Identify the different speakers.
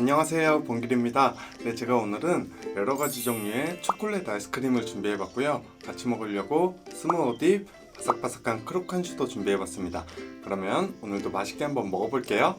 Speaker 1: 안녕하세요. 봉길입니다. 네 제가 오늘은 여러가지 종류의 초콜릿 아이스크림을 준비해봤고요. 같이 먹으려고 스무어딥 바삭바삭한 크로칸슈도 준비해봤습니다. 그러면 오늘도 맛있게 한번 먹어볼게요